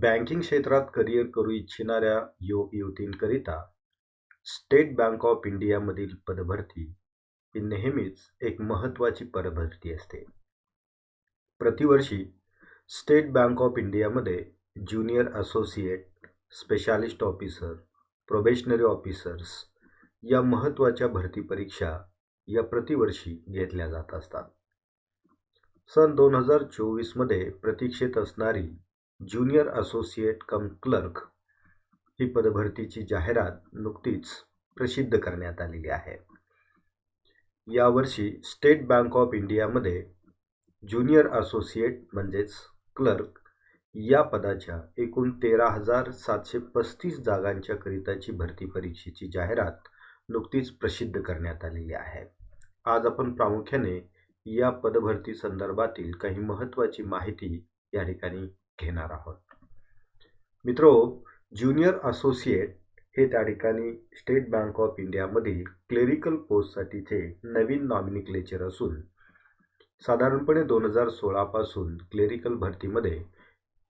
Banking क्षेत्रात career करू इच्छिणाऱ्या युवक युवतींकरिता स्टेट बँक ऑफ इंडियामधील पदभरती ही नेहमीच एक महत्त्वाची पदभरती असते. प्रतिवर्षी स्टेट बँक ऑफ इंडियामध्ये junior associate specialist officer probationary officers या महत्त्वाच्या भरती परीक्षा या प्रतिवर्षी घेतल्या जात असतात. सन दोन हजार चोवीसमध्ये प्रतीक्षेत असणारी ज्युनियर असोसिएट कम क्लर्क ही पदभरतीची जाहिरात नुकतीच प्रसिद्ध करण्यात आलेली आहे. यावर्षी स्टेट बँक ऑफ इंडियामध्ये ज्युनियर असोसिएट म्हणजेच क्लर्क या पदाच्या एकूण तेरा हजार सातशे पस्तीस जागांच्या करिताची भरती परीक्षेची जाहिरात नुकतीच प्रसिद्ध करण्यात आलेली आहे. आज आपण प्रामुख्याने या पदभरती संदर्भातील काही महत्त्वाची माहिती या ठिकाणी घेणार आहोत. मित्रो ज्युनियर असोसिएट हे त्या ठिकाणी स्टेट बँक ऑफ इंडियामधील क्लेरिकल पोस्टसाठीचे नवीन नॉमिनिक्लेचर असून साधारणपणे दोन हजार सोळापासून क्लेरिकल भरतीमध्ये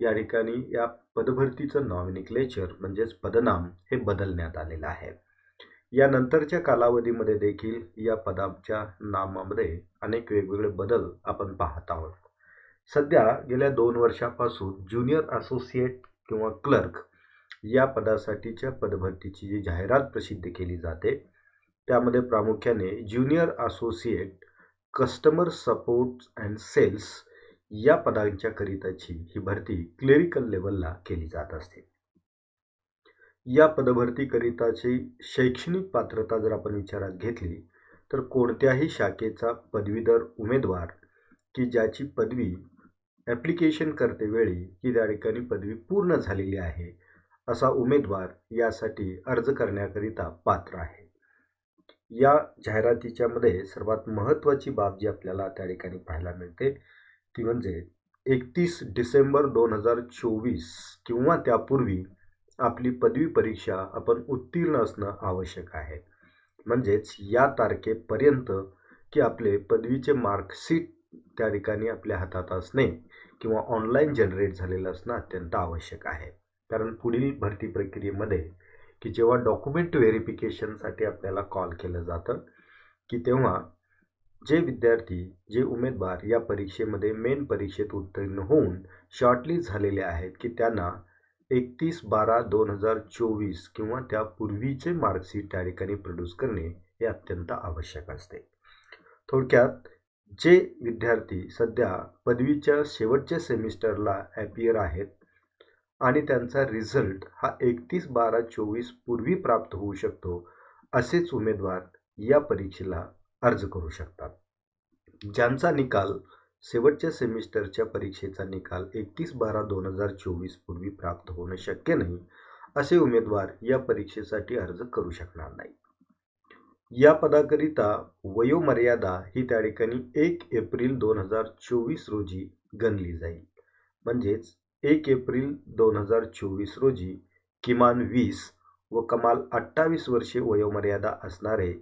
या ठिकाणी या पदभरतीचं नॉमिनिक्लेचर म्हणजेच पदनाम हे बदलण्यात आलेलं आहे. यानंतरच्या कालावधीमध्ये देखील या पदाच्या नामामध्ये अनेक वेगवेगळे बदल आपण पाहत आहोत. सध्या गेल्या दोन वर्षापासून ज्युनियर असोसिएट किंवा क्लर्क या पदासाठीच्या पदभरतीची जी जाहिरात प्रसिद्ध केली जाते त्यामध्ये प्रामुख्याने junior associate customer support and sales या पदांच्या करिताची ही भरती क्लेरिकल लेवलला केली जात असते. या पदभरतीकरिताची शैक्षणिक पात्रता जर आपण विचारात घेतली तर कोणत्याही शाखेचा पदवीधर उमेदवार की ज्याची पदवी ॲप्लिकेशन करतेवेळी ही की त्या ठिकाणी पदवी पूर्ण झालेली आहे असा उमेदवार यासाठी अर्ज करण्याकरिता पात्र आहे. या जाहिरातीच्यामध्ये सर्वात महत्त्वाची बाब जी आपल्याला त्या ठिकाणी पाहायला मिळते ती म्हणजे एकतीस डिसेंबर दोन हजार चोवीस किंवा त्यापूर्वी आपली पदवी परीक्षा आपण उत्तीर्ण असणं आवश्यक आहे. म्हणजेच या तारखेपर्यंत की आपले पदवीचे मार्कशीट त्या ठिकाणी आपल्या हातात असणे किंवा ऑनलाईन जनरेट झालेलं असणं अत्यंत आवश्यक आहे. कारण पुढील भरती प्रक्रियेमध्ये की जेव्हा डॉक्युमेंट व्हेरिफिकेशनसाठी आपल्याला कॉल केलं जातं की तेव्हा जे विद्यार्थी जे उमेदवार या परीक्षेमध्ये मेन परीक्षेत उत्तीर्ण होऊन शॉर्टलिस्ट झालेले आहेत की त्यांना एकतीस बारा दोन हजार चोवीस किंवा त्यापूर्वीचे मार्कशीट त्या ठिकाणी प्रोड्यूस करणे हे अत्यंत आवश्यक असते. थोडक्यात जे विद्यार्थी सध्या पदवीच्या शेवटच्या सेमिस्टरला ॲपियर आहेत आणि त्यांचा रिझल्ट हा एकतीस बारा चोवीस पूर्वी प्राप्त होऊ शकतो असेच उमेदवार या परीक्षेला अर्ज करू शकतात. ज्यांचा निकाल शेवटच्या सेमिस्टरच्या परीक्षेचा निकाल एकतीस बारा दोन हजार चोवीस पूर्वी प्राप्त होणं शक्य नाही असे उमेदवार या परीक्षेसाठी अर्ज करू शकणार नाही या पदाकरिता वयोमर्यादा ही त्या ठिकाणी एक एप्रिल दोन हजार चोवीस रोजी गणली जाईल. म्हणजेच एक एप्रिल दोन हजार चोवीस रोजी किमान वीस व कमाल अठ्ठावीस वर्षे वयोमर्यादा असणारे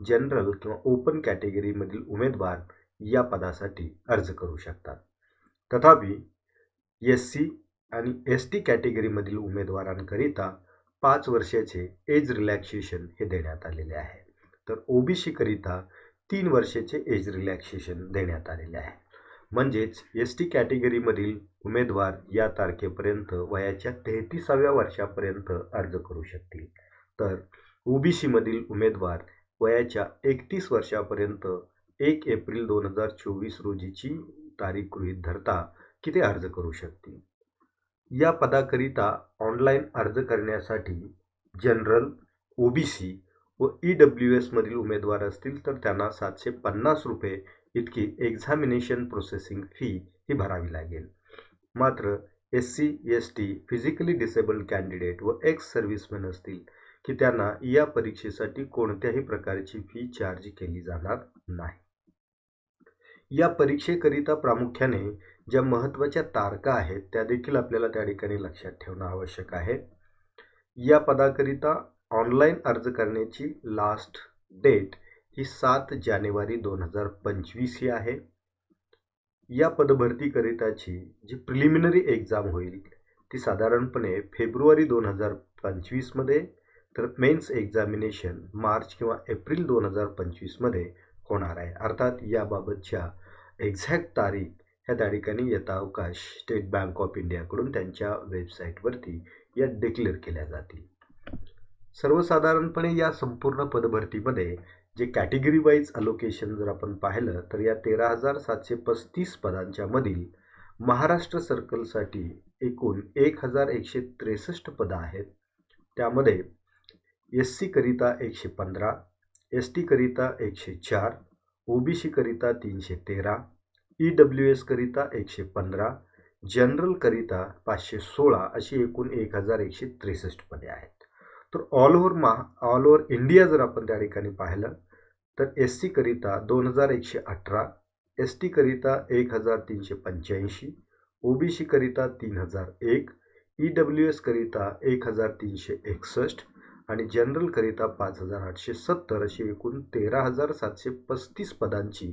जनरल किंवा ओपन कॅटेगरीमधील उमेदवार या पदासाठी अर्ज करू शकतात. तथापि एस सी आणि एस टी कॅटेगरीमधील उमेदवारांकरिता पाच वर्षाचे एज रिलॅक्सेशन हे देण्यात आलेले आहे. तर ओबीसीकरिता तीन वर्षाचे एज रिलॅक्सेशन देण्यात आलेले आहे. म्हणजेच एस टी कॅटेगरीमधील उमेदवार या तारखेपर्यंत वयाच्या तेहतीसाव्या वर्षापर्यंत अर्ज करू शकतील. तर ओबीसीमधील उमेदवार वयाच्या एकतीस वर्षापर्यंत एक एप्रिल दोन हजार चोवीस रोजीची तारीख गृहीत धरता की ते अर्ज करू शकतील. या पदाकरिता ऑनलाईन अर्ज करण्यासाठी जनरल ओबीसी व ई डब्ल्यू एसमधील उमेदवार असतील तर त्यांना सातशे पन्नास रुपये इतकी एक्झामिनेशन प्रोसेसिंग फी ही भरावी लागेल. मात्र S C S T physically disabled candidate व एक्स सर्व्हिसमॅन असतील की त्यांना या परीक्षेसाठी कोणत्याही प्रकारची फी चार्ज केली जाणार नाही. या परीक्षेकरिता प्रामुख्याने ज्या महत्त्वाच्या तारखा आहेत त्या देखील आपल्याला त्या ठिकाणी लक्षात ठेवणं आवश्यक आहे. या पदाकरिता ऑनलाईन अर्ज करण्याची लास्ट डेट ही सात जानेवारी दोन हजार पंचवीस ही आहे. या पदभरतीकरिताची जी प्रिलिमिनरी एक्झाम होईल ती साधारणपणे फेब्रुवारी दोन हजार पंचवीसमध्ये तर मेन्स एक्झामिनेशन मार्च किंवा एप्रिल दोन हजार पंचवीसमध्ये होणार आहे. अर्थात याबाबतच्या एक्झॅक्ट तारीख ह्या त्या ठिकाणी यथावकाश स्टेट बँक ऑफ इंडियाकडून त्यांच्या वेबसाईटवरती या डिक्लेअर केल्या जातील. सर्वसाधारणपणे या संपूर्ण पदभरतीमध्ये जे कॅटेगरी वाईज अलोकेशन जर आपण पाहिलं तर या तेरा हजार सातशे पस्तीस पदांच्या मधील महाराष्ट्र सर्कलसाठी एकूण एक हजार एकशे त्रेसष्ट पदं आहेत. त्यामध्ये एस सीकरिता एकशे पंधरा एस टीकरिता एकशे चार ओ बी सीकरिता तीनशे तेरा ई डब्ल्यू एसकरिता एकशे पंधरा जनरलकरिता पाचशे सोळा अशी एकूण एक हजार एकशे त्रेसष्ट पदे आहेत. तर ऑल ओव्हर महा ऑल ओव्हर इंडिया जर आपण त्या ठिकाणी पाहिलं तर एस सीकरिता दोन हजार एकशे अठरा एस टीकरिता एक हजार तीनशे पंच्याऐंशी ओ बी सीकरिता तीन हजार एक ई डब्ल्यू एसकरिता एक हजार तीनशे एकसष्ट आणि जनरलकरिता पाच हजार आठशे सत्तर अशी एकूण तेरा हजार सातशे पस्तीस पदांची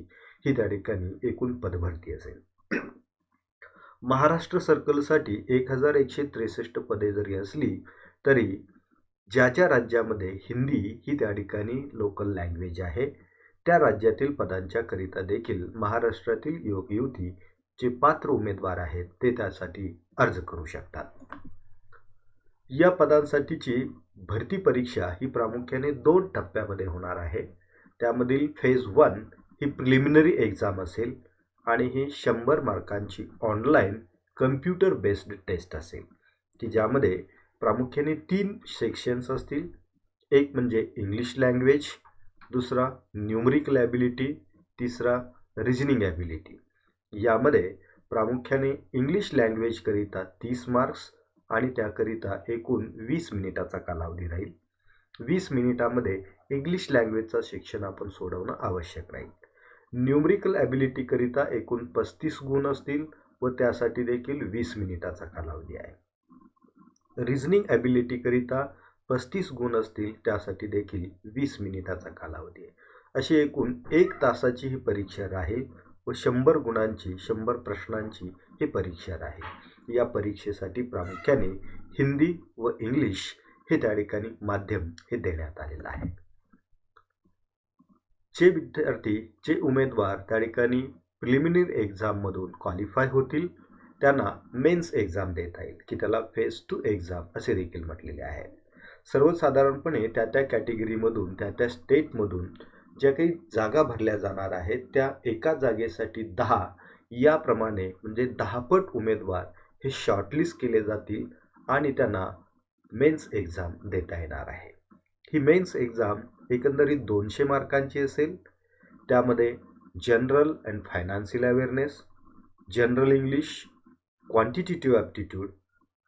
ही त्या ठिकाणी एकूण पदभरती असेल. महाराष्ट्र सर्कलसाठी एक हजार एकशे त्रेसष्ट पदे जरी असली तरी ज्या ज्या राज्यामध्ये हिंदी ही त्या ठिकाणी लोकल लँग्वेज आहे त्या राज्यातील पदांच्या करिता देखील महाराष्ट्रातील युवक युवती जे पात्र उमेदवार आहेत ते त्यासाठी अर्ज करू शकतात. या पदांसाठीची भरती परीक्षा ही प्रामुख्याने दोन टप्प्यामध्ये होणार आहे. त्यामधील फेज वन ही प्रिलिमिनरी एक्झाम असेल आणि ही शंभर मार्कांची ऑनलाईन कम्प्युटर बेस्ड टेस्ट असेल की ज्यामध्ये प्रामुख्याने तीन सेक्शन्स असतील. एक म्हणजे इंग्लिश लँग्वेज दुसरा न्यूमरिकल ॲबिलिटी तिसरा रिजनिंग ॲबिलिटी यामध्ये प्रामुख्याने इंग्लिश लँग्वेजकरिता तीस मार्क्स आणि त्याकरिता एकूण वीस मिनिटाचा कालावधी राहील. वीस मिनिटामध्ये इंग्लिश लँग्वेजचं शिक्षण आपण सोडवणं आवश्यक राहील. न्यूमरिकल ॲबिलिटीकरिता एकूण पस्तीस गुण असतील व त्यासाठी देखील वीस मिनिटाचा कालावधी आहे. रिझनिंग ॲबिलिटीकरिता पस्तीस गुण असतील त्यासाठी देखील वीस मिनिटाचा कालावधी आहे. अशी एकूण एक तासाची ही परीक्षा राहील व शंभर गुणांची शंभर प्रश्नांची ही परीक्षा राहील. या परीक्षेसाठी प्रामुख्याने हिंदी व इंग्लिश हे त्या ठिकाणी माध्यम हे देण्यात आलेलं आहे. जे विद्यार्थी जे उमेदवार त्या ठिकाणी प्रिलिमिनरी एक्झाममधून क्वालिफाय होतील त्यांना मेन्स एक्झाम देता येईल की त्याला फेस टू एक्झाम असे देखील म्हटलेले आहे. सर्वसाधारणपणे त्या त्या कॅटेगरीमधून त्या त्या स्टेटमधून ज्या काही जागा भरल्या जाणार आहेत त्या एका जागेसाठी दहा याप्रमाणे म्हणजे दहापट उमेदवार हे शॉर्टलिस्ट केले जातील आणि त्यांना मेन्स एक्झाम देता येणार आहे. ही मेन्स एक्झाम एकंदरीत दोनशे मार्कांची असेल त्यामध्ये general and financial awareness general English quantitative aptitude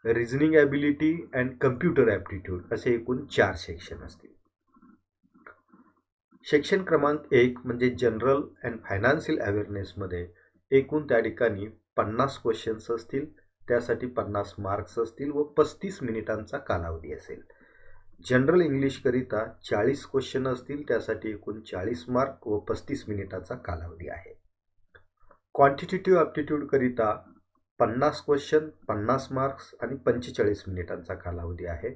reasoning ability and computer aptitude असे एकूण चार सेक्शन असतील. सेक्शन क्रमांक एक म्हणजे जनरल अँड फायनान्शियल अवेअरनेसमध्ये एकूण त्या ठिकाणी पन्नास क्वेश्चन्स असतील त्यासाठी पन्नास मार्क्स असतील व पस्तीस मिनिटांचा कालावधी असेल. जनरल इंग्लिशकरिता चाळीस क्वेश्चन असतील त्यासाठी एकूण चाळीस मार्क व पस्तीस मिनिटाचा कालावधी आहे. क्वांटिटेटिव्ह ॲप्टिट्यूडकरिता पन्नास क्वेश्चन पन्नास मार्क्स आणि पंचेचाळीस मिनिटांचा कालावधी आहे.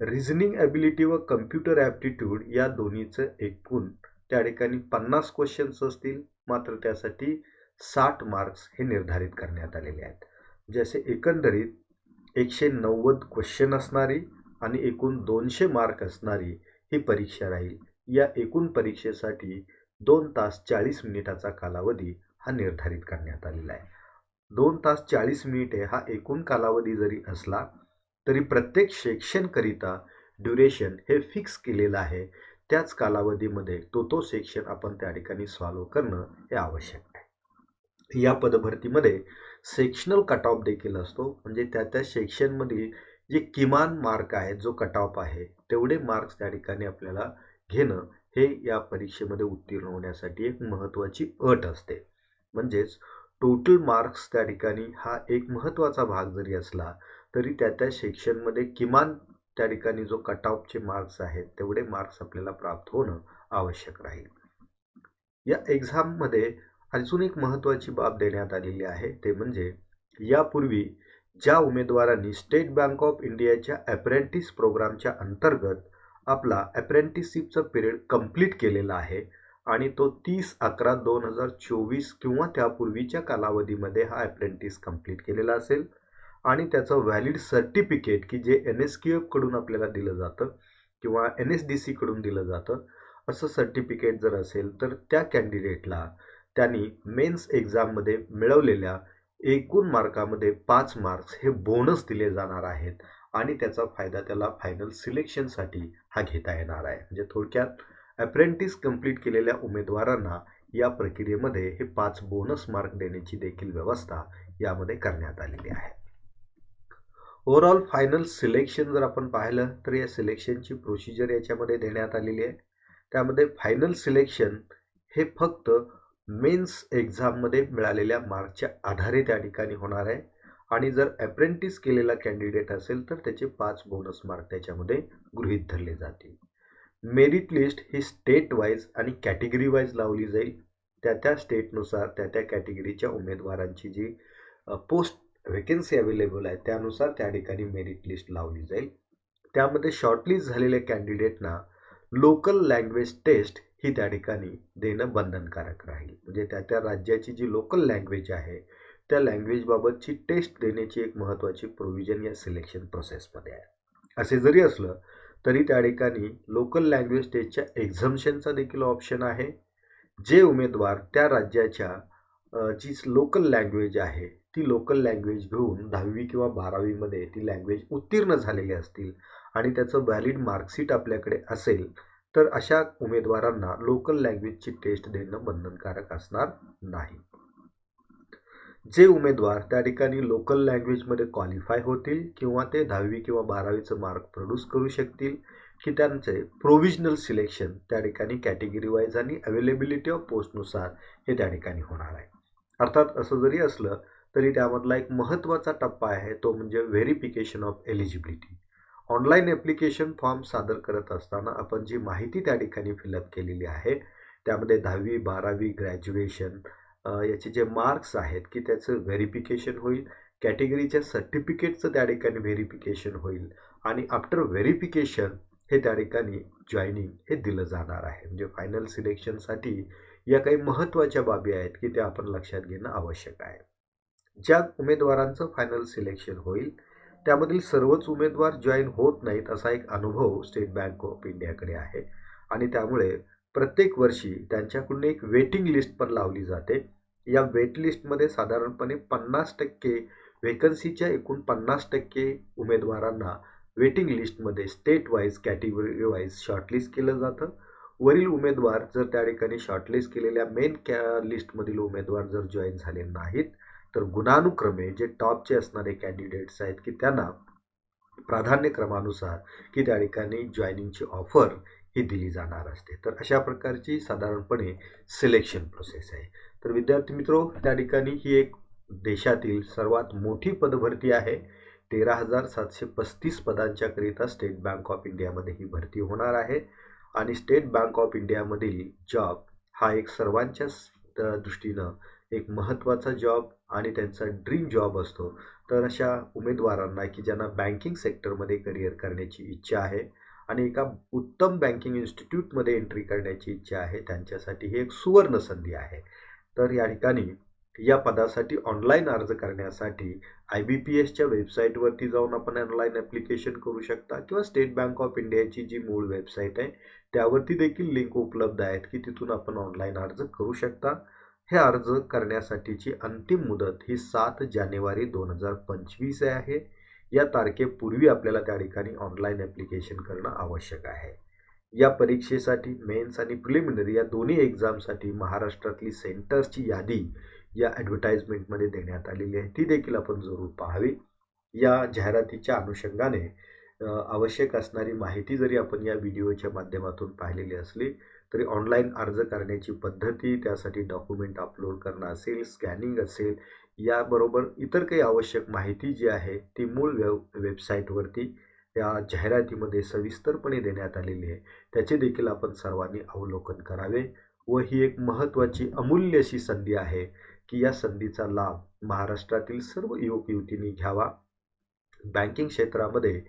रिझनिंग ॲबिलिटी व कम्प्युटर ॲप्टिट्यूड या दोन्हीचं एकूण त्या ठिकाणी पन्नास क्वेश्चन्स असतील मात्र त्यासाठी साठ मार्क्स हे निर्धारित करण्यात आलेले आहेत. जसे एकंदरीत एकशे नव्वद क्वेश्चन असणारी आणि एकूण दोनशे मार्क असणारी ही परीक्षा राहील. या एकूण परीक्षेसाठी दोन तास चाळीस मिनिटाचा कालावधी हा निर्धारित करण्यात आलेला आहे. दोन तास चाळीस मिनिटे हा एकूण कालावधी जरी असला तरी प्रत्येक सेक्शनकरिता ड्युरेशन हे फिक्स केलेलं आहे. त्याच कालावधीमध्ये तो तो सेक्शन आपण त्या ठिकाणी सॉल्व करणं हे आवश्यक आहे. या पदभरतीमध्ये सेक्शनल कट ऑफ देखील असतो. म्हणजे त्या त्या सेक्शनमधील जे किमान मार्क आहेत जो कट ऑफ आहे तेवढे मार्क्स त्या ठिकाणी आपल्याला घेणं हे या परीक्षेमध्ये उत्तीर्ण होण्यासाठी एक महत्त्वाची अट असते. म्हणजेच टोटल मार्क्स त्या ठिकाणी हा एक महत्त्वाचा भाग जरी असला तरी त्या त्या सेक्शनमध्ये किमान त्या ठिकाणी जो कट ऑफचे मार्क्स आहेत तेवढे मार्क्स आपल्याला प्राप्त होणं आवश्यक राहील. या एक्झाममध्ये अजून एक महत्त्वाची बाब देण्यात आलेली आहे ते म्हणजे यापूर्वी ज्या उमेदवारांनी स्टेट बँक ऑफ इंडियाच्या अप्रेंटिस प्रोग्रामच्या अंतर्गत आपला अप्रेंटिसशिपचा पिरियड कंप्लीट केलेला आहे आणि तो तीस अकरा दोन हजार चोवीस किंवा त्यापूर्वीच्या कालावधीमध्ये हा अप्रेंटिस कंप्लीट केलेला असेल. आणि त्याचं व्हॅलिड सर्टिफिकेट की जे एन एस क्यू एफकडून आपल्याला दिलं जातं किंवा एन एस डी सीकडून दिलं जातं असं सर्टिफिकेट जर असेल तर त्या कॅन्डिडेटला त्यांनी मेन्स एक्झाममध्ये मिळवलेल्या एकूण मार्कामध्ये पाच मार्क्स हे बोनस दिले जाणार आहेत. आणि त्याचा फायदा त्याला फायनल सिलेक्शनसाठी हा घेता येणार आहे. म्हणजे थोडक्यात अप्रेंटिस कंप्लीट केलेल्या उमेदवारांना या प्रक्रियेमध्ये हे पाच बोनस मार्क देण्याची देखील व्यवस्था यामध्ये करण्यात आलेली आहे. ओव्हरऑल फायनल सिलेक्शन जर आपण पाहिलं तर या सिलेक्शनची प्रोसिजर याच्यामध्ये देण्यात आलेली आहे. त्यामध्ये फायनल सिलेक्शन हे फक्त मेन्स एक्झाममध्ये मिळालेल्या मार्कच्या आधारे त्या ठिकाणी होणार आहे. आणि जर अप्रेंटिस केलेला कॅन्डिडेट असेल तर त्याचे पाच बोनस मार्क त्याच्यामध्ये गृहीत धरले जातील. मेरिट लिस्ट ही स्टेट वाईज आणि कॅटेगरी वाईज लावली जाईल. त्या त्या स्टेटनुसार त्या त्या कॅटेगरीच्या उमेदवारांची जी पोस्ट व्हेकन्सी अवेलेबल आहे त्यानुसार त्या ठिकाणी मेरिट लिस्ट लावली जाईल. त्यामध्ये शॉर्टलिस्ट झालेल्या कॅन्डिडेटना लोकल लँग्वेज टेस्ट ही त्या ठिकाणी देणं बंधनकारक राहील. म्हणजे त्या त्या राज्याची जी लोकल लँग्वेज आहे त्या लँग्वेजबाबतची टेस्ट देण्याची एक महत्त्वाची प्रोव्हिजन या सिलेक्शन प्रोसेसमध्ये आहे. असे जरी असलं तरी त्या ठिकाणी लोकल लँग्वेज टेस्टच्या एक्झम्शनचा देखील ऑप्शन आहे. जे उमेदवार त्या राज्याच्या जी लोकल लँग्वेज आहे ती लोकल लँग्वेज घेऊन दहावी किंवा बारावीमध्ये ती लँग्वेज उत्तीर्ण झालेली असतील आणि त्याचं व्हॅलिड मार्कशीट आपल्याकडे असेल तर अशा उमेदवारांना लोकल लँग्वेजची टेस्ट देणं बंधनकारक असणार नाही. जे उमेदवार त्या ठिकाणी लोकल लँग्वेजमध्ये क्वालिफाय होतील किंवा ते दहावी किंवा बारावीचं मार्क प्रोड्यूस करू शकतील की त्यांचे प्रोविजनल सिलेक्शन त्या ठिकाणी कॅटेगरी वाईज आणि अवेलेबिलिटी ऑफ पोस्टनुसार हे त्या ठिकाणी होणार आहे. अर्थात असं जरी असलं तरी त्यामधला एक महत्त्वाचा टप्पा आहे तो म्हणजे verification of eligibility online application form सादर करत असताना आपण जी माहिती त्या ठिकाणी फिलअप केलेली आहे त्यामध्ये दहावी बारावी ग्रॅज्युएशन याचे जे मार्क्स आहेत की त्याचं व्हेरिफिकेशन होईल कॅटेगरीच्या सर्टिफिकेटचं त्या ठिकाणी व्हेरिफिकेशन होईल आणि आफ्टर व्हेरिफिकेशन हे त्या ठिकाणी जॉईनिंग हे दिलं जाणार आहे. म्हणजे फायनल सिलेक्शनसाठी या काही महत्त्वाच्या बाबी आहेत की त्या आपण लक्षात घेणं आवश्यक आहे. ज्या उमेदवारांचं फायनल सिलेक्शन होईल त्यामधील सर्वच उमेदवार जॉईन होत नाहीत असा एक अनुभव स्टेट बँक ऑफ इंडियाकडे आहे आणि त्यामुळे प्रत्येक वर्षी त्यांच्याकडून एक वेटिंग लिस्ट पण लावली जाते. या वेटलिस्टमध्ये साधारणपणे पन्नास टक्के व्हेकन्सीच्या एकूण पन्नास टक्के उमेदवारांना वेटिंग लिस्टमध्ये state wise category wise shortlist केलं जातं. वरील उमेदवार जर त्या ठिकाणी शॉर्टलिस्ट केलेल्या मेन कॅ लिस्टमधील उमेदवार जर जॉईन झाले नाहीत तर गुणानुक्रमे जे टॉपचे असणारे कॅन्डिडेट्स आहेत की त्यांना प्राधान्यक्रमानुसार की त्या ठिकाणी जॉईनिंगची ऑफर ही दिली जाणार असते. तर अशा प्रकारची साधारणपणे सिलेक्शन प्रोसेस आहे. तर विद्यार्थी मित्रो त्या ठिकाणी ही एक देशातील सर्वात मोठी पदभरती आहे. तेरा हजार सातशे पस्तीस पदांच्याकरिता स्टेट बँक ऑफ इंडियामध्ये ही भरती होणार आहे. आणि स्टेट बँक ऑफ इंडियामधील जॉब हा एक सर्वांच्याच दृष्टीनं एक महत्त्वाचा जॉब आणि त्यांचा ड्रीम जॉब असतो. तर अशा उमेदवारांना की ज्यांना बँकिंग सेक्टरमध्ये करिअर करण्याची इच्छा आहे आणि एका उत्तम बँकिंग इन्स्टिट्यूटमध्ये एंट्री करण्याची इच्छा आहे त्यांच्यासाठी ही एक सुवर्ण संधी आहे. तर या ठिकाणी या पदासाठी ऑनलाईन अर्ज करण्यासाठी आय बी पी एसच्या वेबसाईटवरती जाऊन आपण ऑनलाईन ॲप्लिकेशन करू शकता किंवा स्टेट बँक ऑफ इंडियाची जी मूळ वेबसाईट आहे त्यावरती देखील लिंक उपलब्ध आहेत की तिथून आपण ऑनलाईन अर्ज करू शकता. हे अर्ज करण्यासाठीची अंतिम मुदत ही सात जानेवारी दोन हजार पंचवीस आहे. या तारखेपूर्वी आपल्याला त्या ठिकाणी ऑनलाईन ॲप्लिकेशन करणं आवश्यक आहे. या परीक्षेसाठी मेन्स आणि प्रिलिमिनरी या दोन्ही एक्झामसाठी महाराष्ट्रातली सेंटर्सची यादी या ॲडव्हर्टाईजमेंटमध्ये देण्यात आलेली आहे. ती देखील आपण जरूर पाहावी. या जाहिरातीच्या अनुषंगाने आवश्यक असणारी माहिती जरी आपण या व्हिडिओच्या माध्यमातून पाहिलेली असली तरी ऑनलाईन अर्ज करण्याची पद्धती त्यासाठी डॉक्युमेंट अपलोड करणं असेल स्कॅनिंग असेल याबरोबर इतर काही आवश्यक माहिती जी आहे ती मूळ वेब वेबसाईटवरती या जाहिरातीमध्ये सविस्तरपणे देण्यात आलेली आहे. त्याचे देखील आपण सर्वांनी अवलोकन करावे व ही एक महत्त्वाची अमूल्य अशी संधी आहे की या संधीचा लाभ महाराष्ट्रातील सर्व युवक युवतींनी घ्यावा. बँकिंग क्षेत्रामध्ये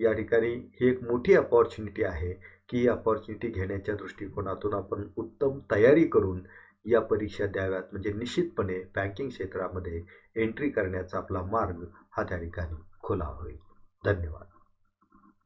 या ठिकाणी ही एक मोठी अपॉर्च्युनिटी आहे की ही अपॉर्च्युनिटी घेण्याच्या दृष्टिकोनातून आपण उत्तम तयारी करून या परीक्षा द्याव्यात. म्हणजे निश्चितपणे बँकिंग क्षेत्रामध्ये एंट्री करण्याचा आपला मार्ग हा त्या ठिकाणी खुला होईल. धन्यवाद.